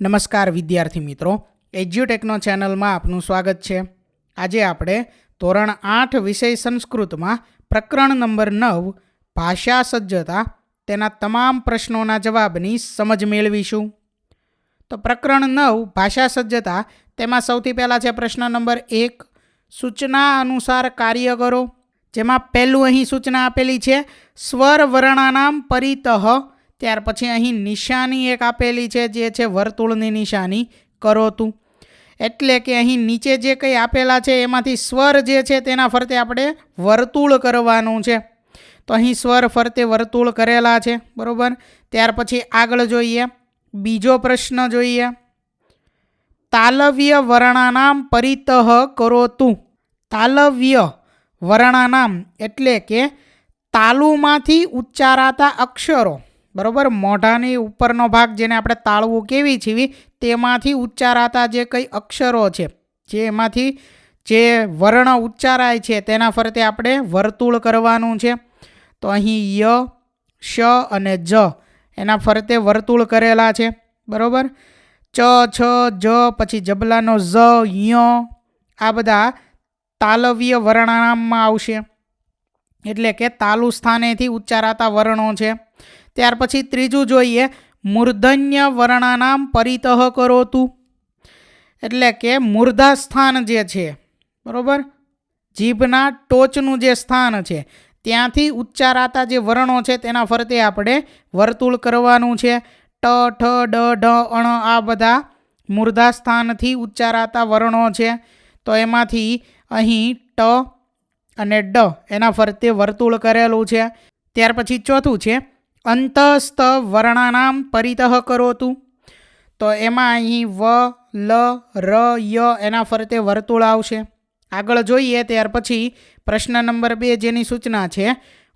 નમસ્કાર વિદ્યાર્થી મિત્રો. એજ્યુટેકનો ચેનલમાં આપનું સ્વાગત છે. આજે આપણે ધોરણ આઠ વિષય સંસ્કૃતમાં પ્રકરણ નંબર નવ, ભાષા સજ્જતા, તેના તમામ પ્રશ્નોના જવાબની સમજ મેળવીશું. તો પ્રકરણ નવ, ભાષા સજ્જતા, તેમાં સૌથી પહેલાં છે પ્રશ્ન નંબર એક, સૂચના અનુસાર કાર્ય કરો. જેમાં પહેલું અહીં સૂચના આપેલી છે સ્વર વર્ણાનામ પરિતઃ ત્યાર પછી અહીં નિશાની એક આપેલી છે, જે છે વર્તુળની નિશાની, કરો તું. એટલે કે અહીં નીચે જે કંઈ આપેલા છે, એમાંથી સ્વર જે છે, તેના ફરતે આપણે વર્તુળ કરવાનું છે. તો અહીં સ્વર ફરતે વર્તુળ કરેલા છે, બરાબર? ત્યાર પછી આગળ જોઈએ, બીજો પ્રશ્ન જોઈએ. તાલવ્ય વર્ણાનામ પરિતઃ કરો તું. તાલવ્ય વર્ણાનામ એટલે કે તાલુમાંથી ઉચ્ચારાતા અક્ષરો. બરાબર? મોઢાની ઉપરનો ભાગ જેને આપણે તાળવું કેવી છીવી, તેમાંથી ઉચ્ચારાતા જે કંઈ અક્ષરો છે, જે એમાંથી જે વર્ણ ઉચ્ચારાય છે, તેના ફરતે આપણે વર્તુળ કરવાનું છે. તો અહીં ય, શ અને જ એના ફરતે વર્તુળ કરેલા છે. બરાબર? ચ, છ, જ, પછી જબલાનો ઝ, ય, આ બધા તાલવ્ય વર્ણાનામમાં આવશે. એટલે કે તાલુ સ્થાનેથી ઉચ્ચારાતા વર્ણો છે. ત્યાર પછી ત્રીજું જોઈએ. મૂર્ધન્ય વર્ણાનામ પરિતઃ કરો તું એટલે કે મૂર્ધા સ્થાન જે છે, બરાબર? જીભના ટોચનું જે સ્થાન છે, ત્યાંથી ઉચ્ચારાતા જે વર્ણો છે, તેના ફરતે આપણે વર્તુળ કરવાનું છે. ટ, ઠ, ડ, ઢ, અણ, આ બધા મૂર્ધાસ્થાનથી ઉચ્ચારાતા વર્ણો છે. તો એમાંથી અહીં ટ અને ડ એના ફરતે વર્તુળ કરેલું છે. ત્યાર પછી ચોથું છે અંતસ્થ વર્ણાનામ પરિતઃ કરો તું તો એમાં અહીં વ, લ, ર, ય એના ફરતે વર્તુળ આવશે. આગળ જોઈએ ત્યાર પછી પ્રશ્ન નંબર બે જેની સૂચના છે,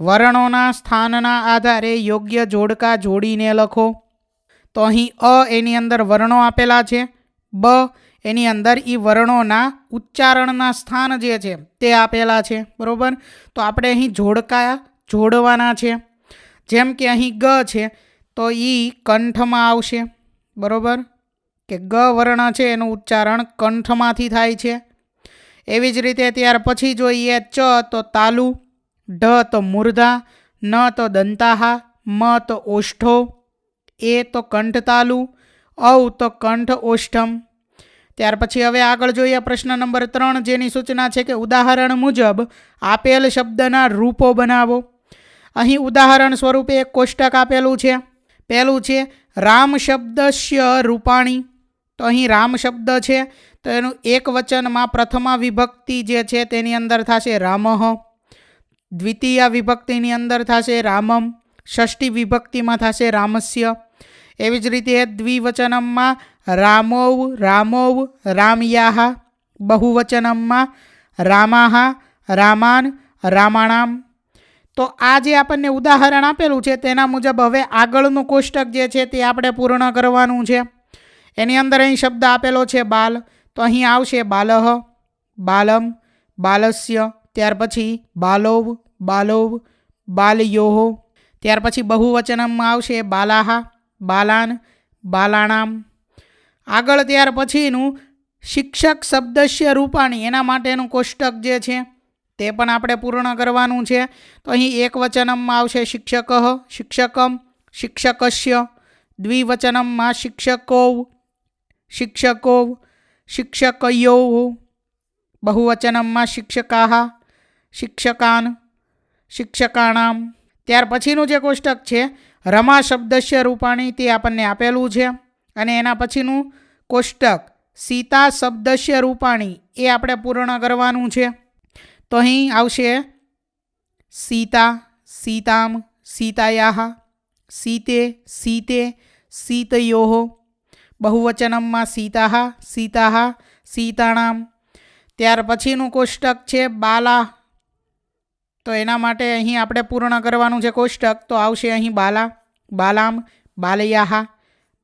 વર્ણોના સ્થાનના આધારે યોગ્ય જોડકા જોડીને લખો. તો અહીં અ એની અંદર વર્ણો આપેલા છે, બ એની અંદર એ વર્ણોના ઉચ્ચારણના સ્થાન જે છે તે આપેલા છે, બરાબર? તો આપણે અહીં જોડકા જોડવાના છે. જેમ કે અહીં ગ છે, તો એ કંઠમાં આવશે. બરાબર? કે ગ વર્ણ છે, એનું ઉચ્ચારણ કંઠમાંથી થાય છે. એવી જ રીતે ત્યાર પછી જોઈએ ચ, તો તાલુ, ઢ તો મૂર્ધા, ન તો દંતાહા, મ તો ઓષ્ઠો, એ તો કંઠતાલુ, ઔ તો કંઠ ઓષ્ઠમ ત્યાર પછી હવે આગળ જોઈએ પ્રશ્ન નંબર ત્રણ, જેની સૂચના છે કે ઉદાહરણ મુજબ આપેલ શબ્દના રૂપો બનાવો. અહીં ઉદાહરણ સ્વરૂપે એક કોષ્ટક આપેલું છે. પહેલું છે, રામ શબ્દસ્ય રૂપાણી. તો અહીં રામ શબ્દ છે, તો એનું એક વચનમાં પ્રથમા વિભક્તિ જે છે તેની અંદર થશે રામઃ. દ્વિતીય વિભક્તિની અંદર થશે રામમ. ષષ્ઠી વિભક્તિમાં થશે રામસ્ય. એવી જ રીતે દ્વિવચનમમાં રામોવ રામોવ રામયાહ. બહુવચનમમાં રામાહા, રામાન, રામાણામ. તો આ જે આપણને ઉદાહરણ આપેલું છે, તેના મુજબ હવે આગળનું કોષ્ટક જે છે, તે આપણે પૂર્ણ કરવાનું છે. એની અંદર અહીં શબ્દ આપેલો છે, બાલ. તો અહીં આવશે બાલહ, બાલમ, બાલસ્ય, ત્યાર પછી બાલોવ બાલોવ, બાલયોહો. ત્યાર પછી બહુવચનમમાં આવશે બાલાહા, બાલાન, બાલાણામ. આગળ ત્યાર પછીનું શિક્ષક શબ્દસ્ય રૂપાણી, એના માટેનું કોષ્ટક જે છે તે પણ આપણે પૂર્ણ કરવાનું છે. તો અહીં એક વચનમમાં આવશે શિક્ષક, શિક્ષકમ શિક્ષકસ્ય દ્વિવચનમમાં શિક્ષકો શિક્ષકો શિક્ષકયો, બહુવચનમમાં શિક્ષકા શિક્ષકાન, શિક્ષકાણામ. ત્યાર પછીનું જે કોષ્ટક છે, રમા શબ્દસ્ય રૂપાણી તે આપણને આપેલું છે. અને એના પછીનું કોષ્ટક, સીતા શબ્દસ્ય રૂપાણી, એ આપણે પૂર્ણ કરવાનું છે. તો અહીં આવશે સીતા, સીતામ, સીતાયાહ, સીતે સીતે સીતયો બહુવચનમમાં સીતા સીતા સીતાણામ. ત્યાર પછીનું કોષ્ટક છે બાલા. તો એના માટે અહીં આપણે પૂર્ણ કરવાનું છે કોષ્ટક. તો આવશે અહીં બાલા, બાલામ, બાલયાહ,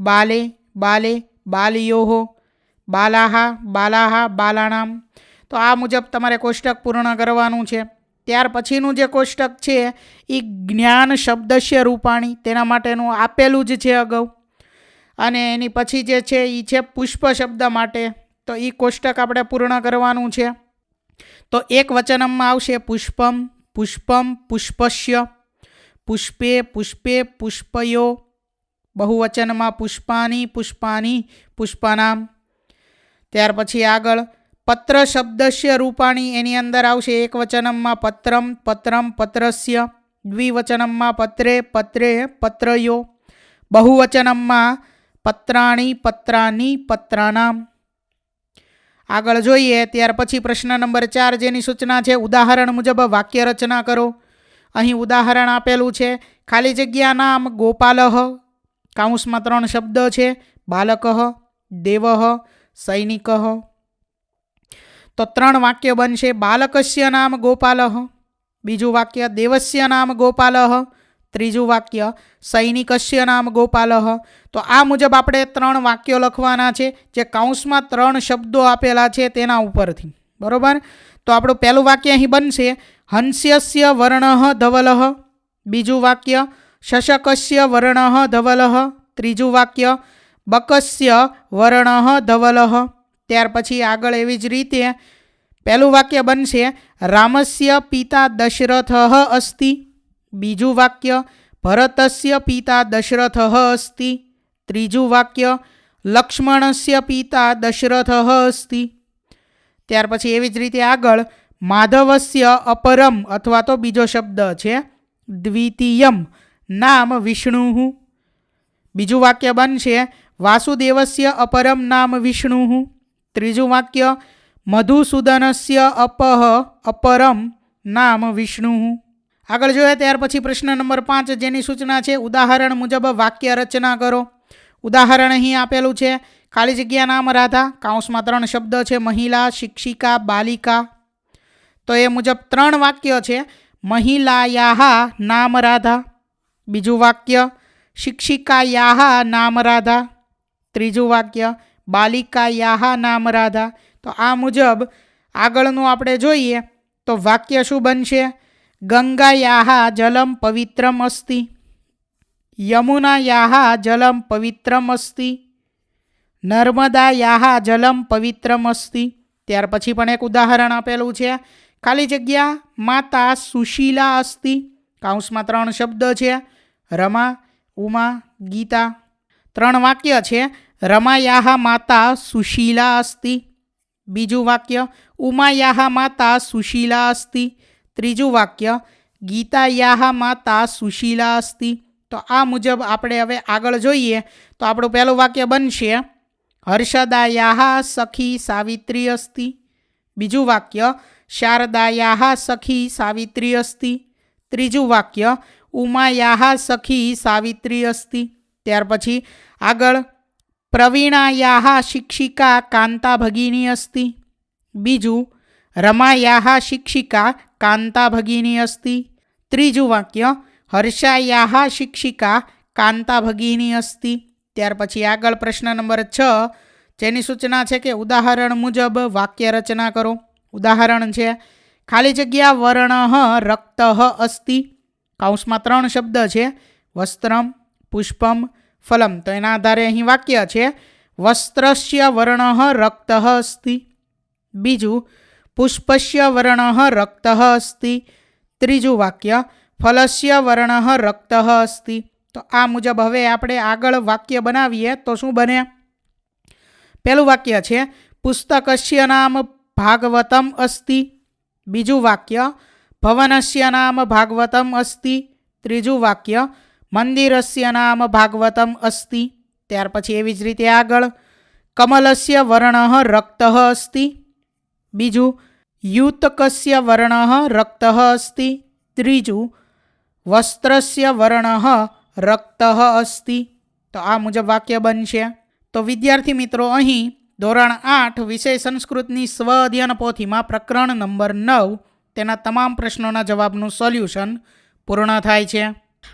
બાલે બાલે, બાલયોહો, બાલાહા બાલાહા, બાલાણામ. તો આ મુજબ તમારે કોષ્ટક પૂર્ણ કરવાનું છે. ત્યાર પછીનું જે કોષ્ટક છે એ જ્ઞાન શબ્દસ્ય રૂપાણી. તેના માટેનું આપેલું જ છે અગાઉ. અને એની પછી જે છે એ છે પુષ્પ શબ્દ માટે. તો એ કોષ્ટક આપણે પૂર્ણ કરવાનું છે. તો એક વચનમમાં આવશે પુષ્પમ પુષ્પમ, પુષ્પસ્ય. પુષ્પે પુષ્પે, પુષ્પયો. બહુવચનમાં પુષ્પાની પુષ્પાની, પુષ્પાનામ. ત્યાર પછી આગળ પત્ર શબ્દસ્ય રૂપાણી એની અંદર આવશે. એક વચનમમાં પત્રમ પત્રમ, પત્રસ્ય, દ્વિવચનમમાં પત્રે પત્રે, પત્રયો. બહુવચનમમાં પત્રાણી, પત્રાની, પત્રાનામ. આગળ જોઈએ, ત્યાર પછી પ્રશ્ન નંબર ચાર જેની સૂચના છે, ઉદાહરણ મુજબ વાક્ય રચના કરો. અહીં ઉદાહરણ આપેલું છે, ખાલી જગ્યા નામ ગોપાલહ કાઉન્સમાં ત્રણ શબ્દ છે, બાલક, દેવ, સૈનિક. તો ત્રણ વાક્ય બનશે બાલકસ્ય નામ ગોપાલ. બીજું વાક્ય, દેવસ્ય નામ ગોપાલહ ત્રીજું વાક્ય સૈનિકસ્ય નામ ગોપાલ. તો આ મુજબ આપણે ત્રણ વાક્યો લખવાના છે, જે કૌંસમાં ત્રણ શબ્દો આપેલા છે તેના ઉપરથી. બરાબર? તો આપણું પહેલું વાક્ય અહીં બનશે, હંસ્યસ્ય વર્ણ ધવલ. બીજું વાક્ય શશકસ્ય વર્ણ ધવલ. ત્રીજું વાક્ય, બકસ્ય વર્ણ ધવલહ ત્યાર પછી આગળ એવી જ રીતે પહેલું વાક્ય બનશે, રામસ્ય પિતા દશરથ અસ્તિ. બીજું વાક્ય, ભરતસ્ય પિતા દશરથ અસ્તિ. ત્રીજું વાક્ય, લક્ષ્મણસ્ય પિતા દશરથ અસ્તિ. ત્યાર પછી એવી જ રીતે આગળ, માધવસ્ય અપરમ અથવા તો બીજો શબ્દ છે, દ્વિતીયમ નામ વિષ્ણુ. બીજું વાક્ય બનશે, વાસુદેવસ્ય અપરમ નામ વિષ્ણુ. ત્રીજું વાક્ય, મધુસૂદનસ્ય અપહ અપરમ નામ વિષ્ણુ. આગળ જોઈએ ત્યાર પછી પ્રશ્ન નંબર પાંચ જેની સૂચના છે, ઉદાહરણ મુજબ વાક્ય રચના કરો. ઉદાહરણ અહીં આપેલું છે, ખાલી જગ્યા નામ રાધા કાઉન્સમાં ત્રણ શબ્દ છે, મહિલા, શિક્ષિકા, બાલિકા. તો એ મુજબ ત્રણ વાક્ય છે, મહિલાયાહા નામ રાધા. બીજું વાક્ય, શિક્ષિકાયાહા નામ રાધા. ત્રીજું વાક્ય બાલિકાયાહા નામ રાધા. તો આ મુજબ આગળનું આપણે જોઈએ તો વાક્ય શું બનશે? ગંગાયાહા જલમ પવિત્રમ અસ્તિ. યમુનાયાહા જલમ પવિત્રમ અસ્તિ. નર્મદાયાહા જલમ પવિત્રમ અસ્તિ. ત્યાર પછી પણ એક ઉદાહરણ આપેલું છે. ખાલી જગ્યા માતા સુશીલા અસ્તિ. કાઉન્સમાં ત્રણ શબ્દ છે. રમા, ઉમા, ગીતા. ત્રણ વાક્ય છે. રમાયાહ માતા સુશીલા અસ્તિ બીજું વાક્ય ઉમાયાહ માતા સુશીલા અસ્તિ ત્રીજું વાક્ય ગીતાયાહ માતા સુશીલા અસ્તિ તો આ મુજબ આપણે હવે આગળ જોઈએ તો આપણું પહેલું વાક્ય બનશે હર્ષદાયાહ સખી સાવિત્રી અસ્તિ બીજું વાક્ય શારદાયાહ સખી સાવિત્રી અસ્તિ ત્રીજું વાક્ય ઉમાયાહ સખી સાવિત્રી અસ્તિ ત્યાર પછી આગળ પ્રવીણાયાહ શિક્ષિકા કાંતા ભગીની અસ્તિ. બીજું, રમાયાહ શિક્ષિકા કાંતા ભગીની અસ્તિ. ત્રીજું વાક્ય, હર્ષાયાહ શિક્ષિકા કાંતા ભગીની અસ્તિ. ત્યાર પછી આગળ પ્રશ્ન નંબર છ, જેની સૂચના છે કે ઉદાહરણ મુજબ વાક્ય રચના કરો. ઉદાહરણ છે, ખાલી જગ્યા વર્ણ રક્ત અસ્તિ. કૌંસમાં ત્રણ શબ્દ છે, વસ્ત્રમ, પુષ્પમ ફલમ તો એના આધારે અહીં વાક્ય છે વસ્ત્રસ્ય વર્ણ રક્ત અસ્તિ બીજું પુષ્પસ્ય વર્ણ રક્ત અસ્તિ ત્રીજું વાક્ય ફલસ્ય વર્ણ રક્ત અસ્તિ તો આ મુજબ હવે આપણે આગળ વાક્ય બનાવીએ તો શું બને પહેલું વાક્ય છે પુસ્તકસ્ય નામ ભાગવતમ અસ્તિ બીજું વાક્ય ભવનસ્ય નામ ભાગવતમ અસ્તિ ત્રીજું વાક્ય મંદિરસ્ય નામ ભાગવતમ અસ્તિ. ત્યાર પછી એવી જ રીતે આગળ. કમલસ્ય વર્ણ રક્ત અસ્તિ. બીજું, યુતકસ્ય વર્ણ રક્ત અસ્તિ. ત્રીજું, વસ્ત્રસ્ય વર્ણ રક્ત અસ્તિ. તો આ મુજબ વાક્ય બનશે. તો વિદ્યાર્થી મિત્રો, અહીં ધોરણ આઠ વિષય સંસ્કૃતની સ્વ અધ્યયન પોથીમાં પ્રકરણ નંબર નવ તેના તમામ પ્રશ્નોના જવાબનું સોલ્યુશન પૂર્ણ થાય છે.